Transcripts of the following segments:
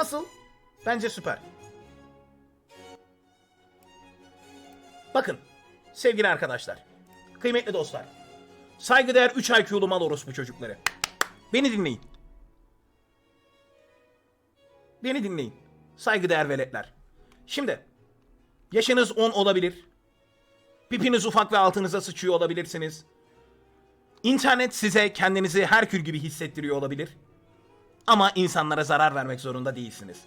Nasıl? Bence süper. Bakın sevgili arkadaşlar, kıymetli dostlar. Saygıdeğer 3 IQ'lu mal orospu çocukları. Beni dinleyin. Beni dinleyin. Saygıdeğer veletler. Şimdi yaşınız 10 olabilir. Pipiniz ufak ve altınıza sıçıyor olabilirsiniz. İnternet size kendinizi Herkül gibi hissettiriyor olabilir. Ama insanlara zarar vermek zorunda değilsiniz.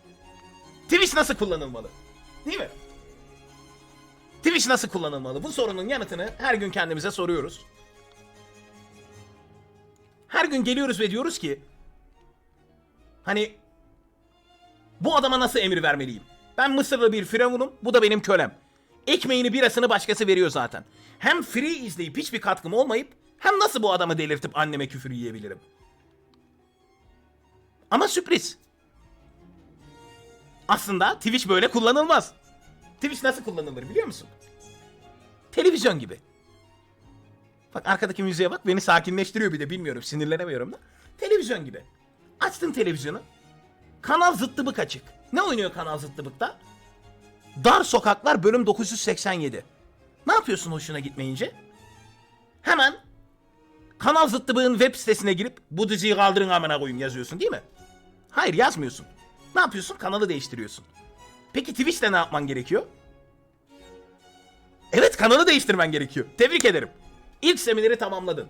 Twitch nasıl kullanılmalı? Değil mi? Twitch nasıl kullanılmalı? Bu sorunun yanıtını her gün kendimize soruyoruz. Her gün geliyoruz ve diyoruz ki hani bu adama nasıl emir vermeliyim? Ben Mısırlı bir firavunum, bu da benim kölem. Ekmeğini birasını başkası veriyor zaten. Hem free izleyip hiçbir katkım olmayıp hem nasıl bu adamı delirtip anneme küfür yiyebilirim? Ama sürpriz. Aslında Twitch böyle kullanılmaz. Twitch nasıl kullanılır biliyor musun? Televizyon gibi. Bak arkadaki müziğe bak beni sakinleştiriyor bir de bilmiyorum sinirlenemiyorum da. Televizyon gibi. Açtın televizyonu. Kanal zıttıbık açık. Ne oynuyor kanal zıttıbıkta? Dar Sokaklar bölüm 987. Ne yapıyorsun hoşuna gitmeyince? Hemen Kanal Zıttıbık'ın web sitesine girip bu diziyi kaldırın amına koyayım yazıyorsun değil mi? Hayır yazmıyorsun. Ne yapıyorsun? Kanalı değiştiriyorsun. Peki Twitch'te ne yapman gerekiyor? Evet kanalı değiştirmen gerekiyor. Tebrik ederim. İlk semineri tamamladın.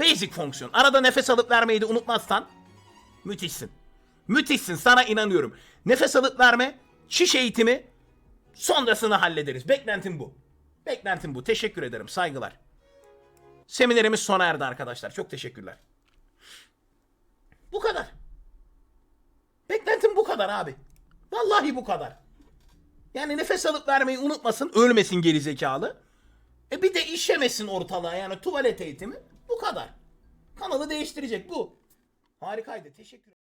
Basic fonksiyon. Arada nefes alıp vermeyi de unutmazsan müthişsin. Müthişsin sana inanıyorum. Nefes alıp verme, şiş eğitimi sonrasını hallederiz. Beklentim bu. Beklentim bu. Teşekkür ederim. Saygılar. Seminerimiz sona erdi arkadaşlar. Çok teşekkürler. Bu kadar. Beklentim bu kadar abi. Vallahi bu kadar. Yani nefes alıp vermeyi unutmasın, ölmesin geri zekalı. E bir de işemesin ortalığa yani tuvalet eğitimi. Bu kadar. Kanalı değiştirecek bu. Harikaydı. Teşekkür